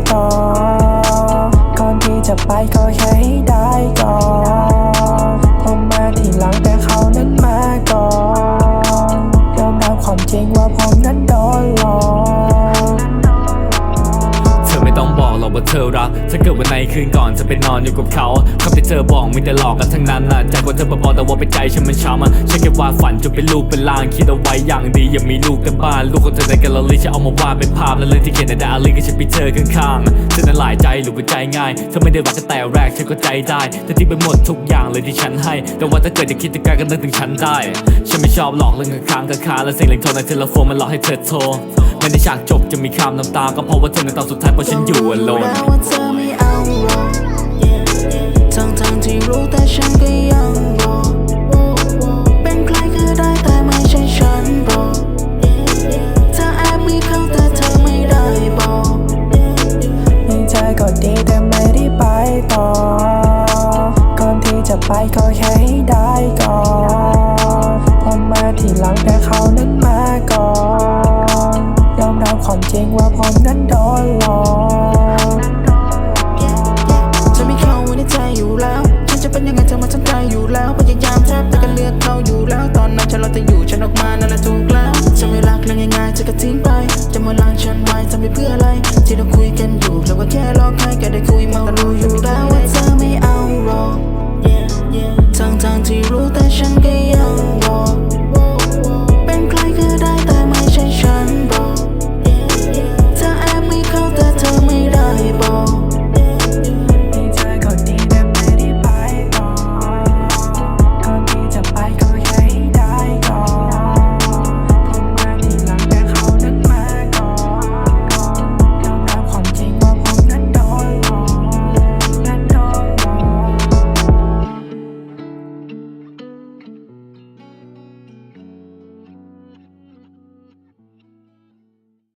it all. อไม่ต้องบอกหรอกว่าเธอรักถ้าเกิดวันไหนคืนก่อนจะไปนอนอยู่กับเขาคำที่เธอบอกมีแต่หลอกกันทั้งนั้นน่ะจากว่าเธอบอกแต่ว่าไปใจฉันมันช้ำอะฉันแค่ว่าฝันจนเป็นลูกเป็นลางคิดเอาไว้อย่างดีอย่ามีลูกกันบ้าน ลูกของเธอในแกลเลอรี่ฉันเอามาวาดเป็นภาพและเรื่องที่เขียนในไดอารี่ก็ฉันไปเจอข้างๆเธอนั้นหลายใจหรือว่าใจง่ายเธอไม่ได้รักกันแต่แรกฉันก็ใจได้แต่ที่ไปหมดทุกอย่างเลยที่ฉันให้ แต่ว่าถ้าเกิดจะคิดจะกลาก็นึกถึงฉันได้ ฉันไม่ชอบหลอกเรื่องค้างๆคาและเสียงเล็งโทรในเทเลโฟนมันหลอกให้เธอโทร ไม่ได้ฉากจบจะมีคำน้ำตา ก็เพราะว่าเธอในตอนสุดท้ายเพราะฉันอยู่ alone แล้วว่าเธอไม่เอาหรอกทั้งทางๆที่รู้แต่ฉันก็ยัง รับความจริงว่าผมนั้นดอ